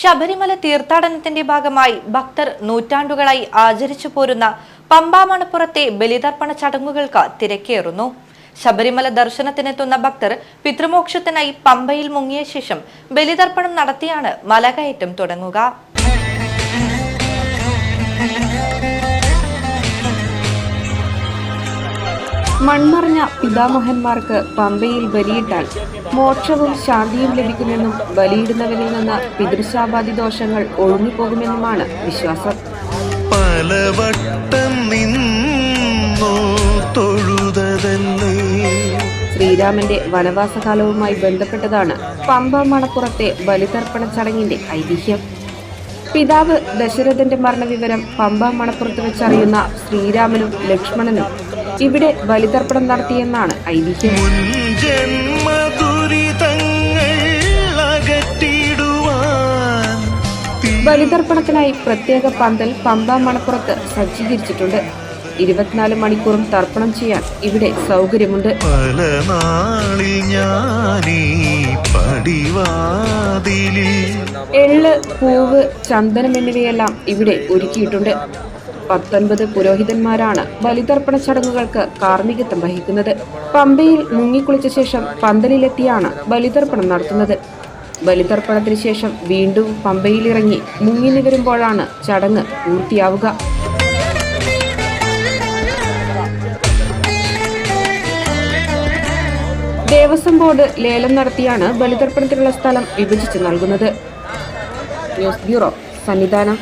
ശബരിമല തീർത്ഥാടനത്തിന്റെ ഭാഗമായി ഭക്തർ നൂറ്റാണ്ടുകളായി ആചരിച്ചു പോരുന്ന പമ്പാമണപ്പുറത്തെ ബലിതർപ്പണ ചടങ്ങുകൾക്ക് തിരക്കേറുന്നു. ശബരിമല ദർശനത്തിനെത്തുന്ന ഭക്തർ പിതൃമോക്ഷത്തിനായി പമ്പയിൽ മുങ്ങിയ ശേഷം ബലിതർപ്പണം നടത്തിയാണ് മലകയറ്റം തുടങ്ങുക. മൺമറഞ്ഞ പിതാമഹന്മാർക്ക് പമ്പയിൽ ബലിയിട്ടാൽ മോക്ഷവും ശാന്തിയും ലഭിക്കുമെന്നും ബലിയിടുന്നവരിൽ നിന്ന് പിതൃശാപാതി ദോഷങ്ങൾ ഒഴിഞ്ഞുപോകുമെന്നുമാണ് വിശ്വാസം. പലവട്ടം ശ്രീരാമന്റെ വനവാസകാലവുമായി ബന്ധപ്പെട്ടതാണ് പമ്പ മണപ്പുറത്തെ ബലിതർപ്പണ ചടങ്ങിന്റെ ഐതിഹ്യം. പിതാവ് ദശരഥന്റെ മരണവിവരം പമ്പ മണപ്പുറത്ത് വെച്ചറിയുന്ന ശ്രീരാമനും ലക്ഷ്മണനും ഇവിടെ ബലിതർപ്പണം നടത്തിയെന്നാണ് ഐതിഹ്യം ബലിതർപ്പണത്തിനായി പ്രത്യേക പന്തൽ പമ്പ മണപ്പുറത്ത് സജ്ജീകരിച്ചിട്ടുണ്ട്. ഇരുപത്തിനാല് മണിക്കൂറും തർപ്പണം ചെയ്യാൻ ഇവിടെ സൗകര്യമുണ്ട്. എള്ള് പൂവ് ചന്ദനം എന്നിവയെല്ലാം ഇവിടെ ഒരുക്കിയിട്ടുണ്ട്. പത്തൊൻപത് പുരോഹിതന്മാരാണ് ബലിതർപ്പണ ചടങ്ങുകൾക്ക് കാർമ്മികത്വം വഹിക്കുന്നത്. പമ്പയിൽ മുങ്ങിക്കുളിച്ച ശേഷം പന്തലിലെത്തിയാണ് ബലിതർപ്പണം നടത്തുന്നത്. ബലിതർപ്പണത്തിന് ശേഷം വീണ്ടും പമ്പയിലിറങ്ങി മുങ്ങി നിവരുമ്പോഴാണ് ചടങ്ങ് പൂർത്തിയാവുക. ദേവസ്വം ബോർഡ് ലേലം നടത്തിയാണ് ബലിതർപ്പണത്തിനുള്ള സ്ഥലം വിഭജിച്ച് നൽകുന്നത്. News bureau Sannidhanam.